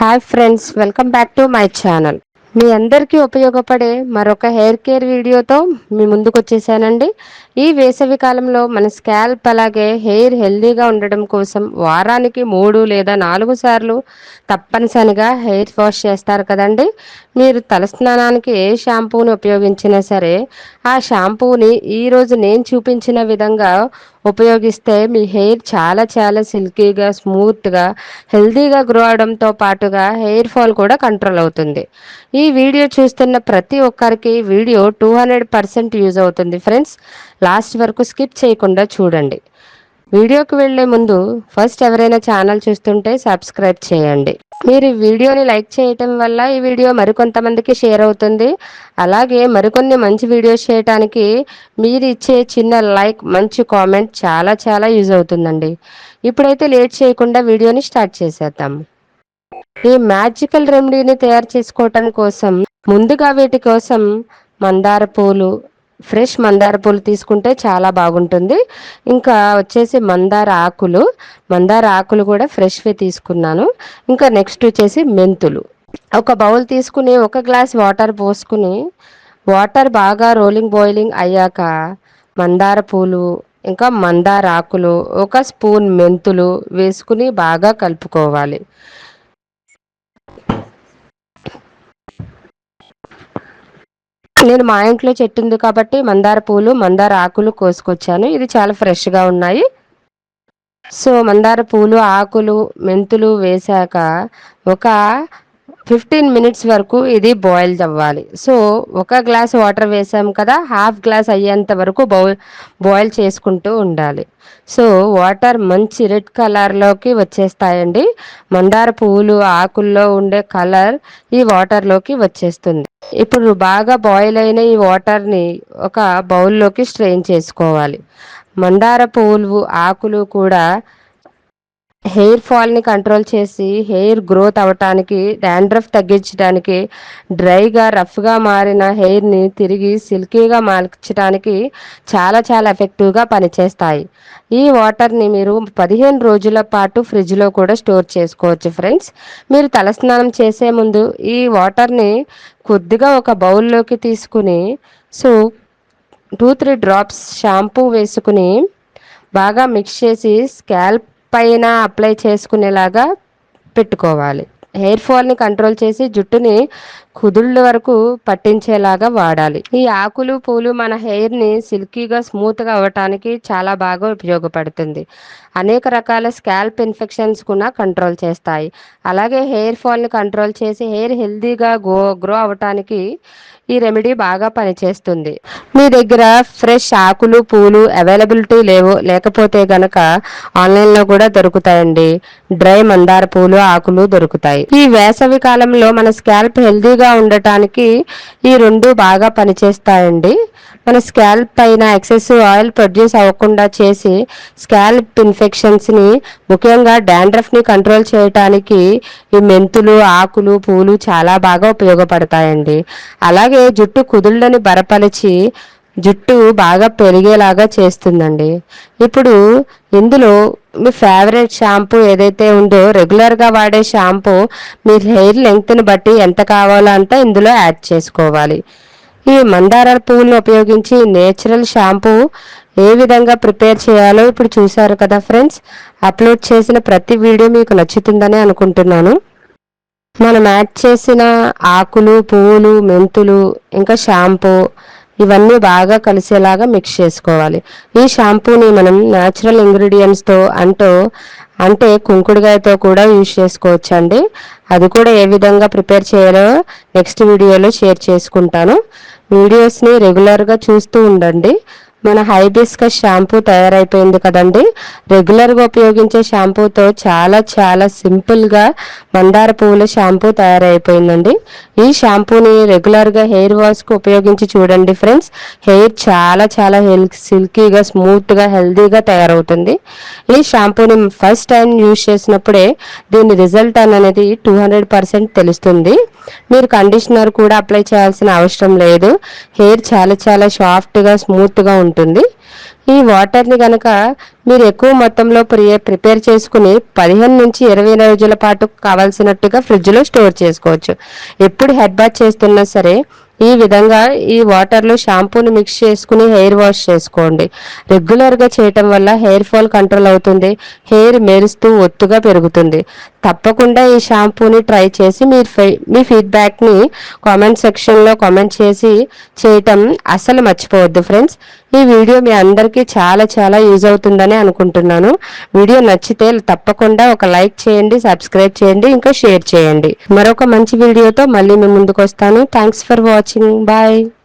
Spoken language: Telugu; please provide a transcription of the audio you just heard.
Hi friends welcome back to my channel మీ అందరికీ ఉపయోగపడే మరొక హెయిర్ కేర్ వీడియోతో మీ ముందుకు వచ్చేసానండి. ఈ వేసవి కాలంలో మన స్కాల్ప్ అలాగే హెయిర్ హెల్దీగా ఉండడం కోసం వారానికి మూడు లేదా నాలుగు సార్లు తప్పనిసరిగా హెయిర్ వాష్ చేస్తారు కదండి. మీరు తలస్నానానికి ఏ షాంపూని ఉపయోగించినా సరే ఆ షాంపూని ఈరోజు నేను చూపించిన విధంగా ఉపయోగిస్తే మీ హెయిర్ చాలా చాలా సిల్కీగా స్మూత్గా హెల్దీగా గ్రో అవడంతో పాటుగా హెయిర్ ఫాల్ కూడా కంట్రోల్ అవుతుంది. ఈ వీడియో చూస్తున్న ప్రతి ఒక్కరికి video two hundred percent use అవుతుంది. ఫ్రెండ్స్ లాస్ట్ వరకు స్కిప్ చేయకుండా చూడండి. వీడియోకి వెళ్ళే ముందు ఫస్ట్ ఎవరైనా ఛానల్ చూస్తుంటే సబ్స్క్రైబ్ చేయండి. మీరు వీడియోని లైక్ చేయటం వల్ల ఈ వీడియో మరికొంతమందికి షేర్ అవుతుంది. అలాగే మరికొన్ని మంచి వీడియోస్ చేయటానికి మీరు ఇచ్చే చిన్న లైక్ మంచి కామెంట్ చాలా చాలా యూజ్ అవుతుందండి. ఇప్పుడైతే లేట్ చేయకుండా వీడియోని స్టార్ట్ చేసేద్దాం. ఈ మ్యాజికల్ రెమెడీని తయారు చేసుకోవటం కోసం ముందుగా వీటి కోసం మందార పూలు ఫ్రెష్ మందార పూలు తీసుకుంటే చాలా బాగుంటుంది. ఇంకా వచ్చేసి మందార ఆకులు. మందార ఆకులు కూడా ఫ్రెష్వి తీసుకున్నాను. ఇంకా నెక్స్ట్ వచ్చేసి మెంతులు. ఒక బౌల్ తీసుకుని ఒక గ్లాస్ వాటర్ పోసుకుని వాటర్ బాగా రోలింగ్ బాయిలింగ్ అయ్యాక మందార పూలు ఇంకా మందార ఆకులు ఒక స్పూన్ మెంతులు వేసుకుని బాగా కలుపుకోవాలి. నేను మా ఇంట్లో చెట్టు ఉంది కాబట్టి మందార పూలు మందార ఆకులు కోసుకొచ్చాను. ఇది చాలా ఫ్రెష్గా ఉన్నాయి. సో మందార పూలు ఆకులు మెంతులు వేశాక ఒక ఫిఫ్టీన్ మినిట్స్ వరకు ఇది బాయిల్ అవ్వాలి. సో ఒక గ్లాస్ వాటర్ వేసాం కదా హాఫ్ గ్లాస్ అయ్యేంత వరకు బౌల్ బాయిల్ చేసుకుంటూ ఉండాలి. సో వాటర్ మంచి రెడ్ కలర్లోకి వచ్చేస్తాయండి. మందార పువ్వులు ఆకుల్లో ఉండే కలర్ ఈ వాటర్లోకి వచ్చేస్తుంది. ఇప్పుడు బాగా బాయిల్ అయిన ఈ వాటర్ని ఒక బౌల్లోకి స్ట్రెయిన్ చేసుకోవాలి. మందార పువ్వులు ఆకులు కూడా హెయిర్ ఫాల్ని కంట్రోల్ చేసి హెయిర్ గ్రోత్ అవ్వటానికి డాండ్రఫ్ తగ్గించడానికి డ్రైగా రఫ్గా మారిన హెయిర్ని తిరిగి సిల్కీగా మార్చడానికి చాలా చాలా ఎఫెక్టివ్గా పనిచేస్తాయి. ఈ వాటర్ని మీరు పదిహేను రోజుల పాటు ఫ్రిడ్జ్లో కూడా స్టోర్ చేసుకోవచ్చు ఫ్రెండ్స్. మీరు తలస్నానం చేసే ముందు ఈ వాటర్ని కొద్దిగా ఒక బౌల్లోకి తీసుకుని so two three drops shampoo వేసుకుని బాగా మిక్స్ చేసి స్కాల్ప్ పైన అప్లై చేసుకునేలాగా పెట్టుకోవాలి. హెయిర్ ఫాల్ని కంట్రోల్ చేసి జుట్టుని కుదుళ్ళ వరకు పట్టించేలాగా వాడాలి. ఈ ఆకులు పూలు మన హెయిర్ని సిల్కీగా స్మూత్గా అవ్వటానికి చాలా బాగా ఉపయోగపడుతుంది. అనేక రకాల స్కాల్ప్ ఇన్ఫెక్షన్స్ కూడా కంట్రోల్ చేస్తాయి. అలాగే హెయిర్ ఫాల్ని కంట్రోల్ చేసి హెయిర్ హెల్దీగా గో గ్రో అవ్వటానికి ఈ రెమెడీ బాగా పనిచేస్తుంది. మీ దగ్గర ఫ్రెష్ ఆకులు పూలు అవైలబిలిటీ లేవు లేకపోతే గనక ఆన్లైన్లో కూడా దొరుకుతాయండి. డ్రై మందార పూలు ఆకులు దొరుకుతాయి. ఈ వేసవి కాలంలో మన స్కాల్ప్ హెల్దీగా ఉండటానికి ఈ రెండు బాగా పనిచేస్తాయండి. మన స్కాల్ప్ పైన ఎక్సెసివ్ ఆయిల్ ప్రొడ్యూస్ అవ్వకుండా చేసి స్కాల్ప్ ఇన్ఫెక్షన్స్ని ముఖ్యంగా డాండ్రఫ్ని కంట్రోల్ చేయటానికి ఈ మెంతులు ఆకులు పూలు చాలా బాగా ఉపయోగపడతాయండి. అలాగే జుట్టు కుదుళ్ళని బరపలిచి జుట్టు బాగా పెరిగేలాగా చేస్తుందండి. ఇప్పుడు ఇందులో మీ ఫేవరెట్ షాంపూ ఏదైతే ఉందో రెగ్యులర్గా వాడే షాంపూ మీ హెయిర్ లెంగ్త్ని బట్టి ఎంత కావాలో అంత ఇందులో యాడ్ చేసుకోవాలి. ఈ మందార పువ్వులను ఉపయోగించి నేచురల్ షాంపూ ఏ విధంగా ప్రిపేర్ చేయాలో ఇప్పుడు చూసారు కదా ఫ్రెండ్స్. అప్లోడ్ చేసిన ప్రతి వీడియో మీకు నచ్చుతుందని అనుకుంటున్నాను. మనం యాడ్ చేసిన ఆకులు పువ్వులు మెంతులు ఇంకా షాంపూ ఇవన్నీ బాగా కలిసేలాగా మిక్స్ చేసుకోవాలి. ఈ షాంపూని మనం న్యాచురల్ ఇంగ్రీడియంట్స్తో అంటూ అంటే కుంకుడుగాయతో కూడా యూజ్ చేసుకోవచ్చు అండి అది కూడా ఏ విధంగా ప్రిపేర్ చేయాలో నెక్స్ట్ వీడియోలో షేర్ చేసుకుంటాను. వీడియోస్ని రెగ్యులర్గా చూస్తూ ఉండండి. మన హైబిస్కస్ షాంపూ తయారైపోయింది కదండి. రెగ్యులర్గా ఉపయోగించే షాంపూతో చాలా చాలా సింపుల్గా మందార పువ్వుల షాంపూ తయారైపోయిందండి. ఈ షాంపూని రెగ్యులర్గా హెయిర్ వాష్కి ఉపయోగించి చూడండి ఫ్రెండ్స్. హెయిర్ చాలా చాలా హెల్ సిల్కీగా స్మూత్గా హెల్దీగా తయారవుతుంది. ఈ షాంపూని ఫస్ట్ టైం యూజ్ చేసినప్పుడే దీని రిజల్ట్ అనేది టూ హండ్రెడ్ పర్సెంట్ తెలుస్తుంది. మీరు కండిషనర్ కూడా అప్లై చేయాల్సిన అవసరం లేదు. హెయిర్ చాలా చాలా సాఫ్ట్గా స్మూత్గా ఉంటుంది. ఈ వాటర్ని కనుక మీరు ఎక్కువ మొత్తంలో ప్రిపేర్ చేసుకుని పదిహేను నుంచి ఇరవై రోజుల పాటు కావాల్సినట్టుగా ఫ్రిడ్జ్లో స్టోర్ చేసుకోవచ్చు. ఎప్పుడు హెడ్ బాత్ చేస్తున్నా సరే ఈ విధంగా ఈ వాటర్లో షాంపూని మిక్స్ చేసుకుని హెయిర్ వాష్ చేసుకోండి. రెగ్యులర్గా చేయటం వల్ల హెయిర్ ఫాల్ కంట్రోల్ అవుతుంది. హెయిర్ మెరుస్తూ ఒత్తుగా పెరుగుతుంది. తప్పకుండా ఈ షాంపూని ట్రై చేసి మీరు మీ ఫీడ్బ్యాక్ని కామెంట్ సెక్షన్లో కామెంట్ చేసి చేయటం అసలు మర్చిపోవద్దు ఫ్రెండ్స్ ఈ వీడియో మీ అందరికీ చాలా చాలా యూజ్ అవుతుందని అనుకుంటున్నాను. వీడియో నచ్చితే తప్పకుండా ఒక లైక్ చేయండి సబ్స్క్రైబ్ చేయండి ఇంకా షేర్ చేయండి. మరొక మంచి వీడియోతో మళ్ళీ మీ ముందుకు వస్తాను. Thanks for watching. బాయ్.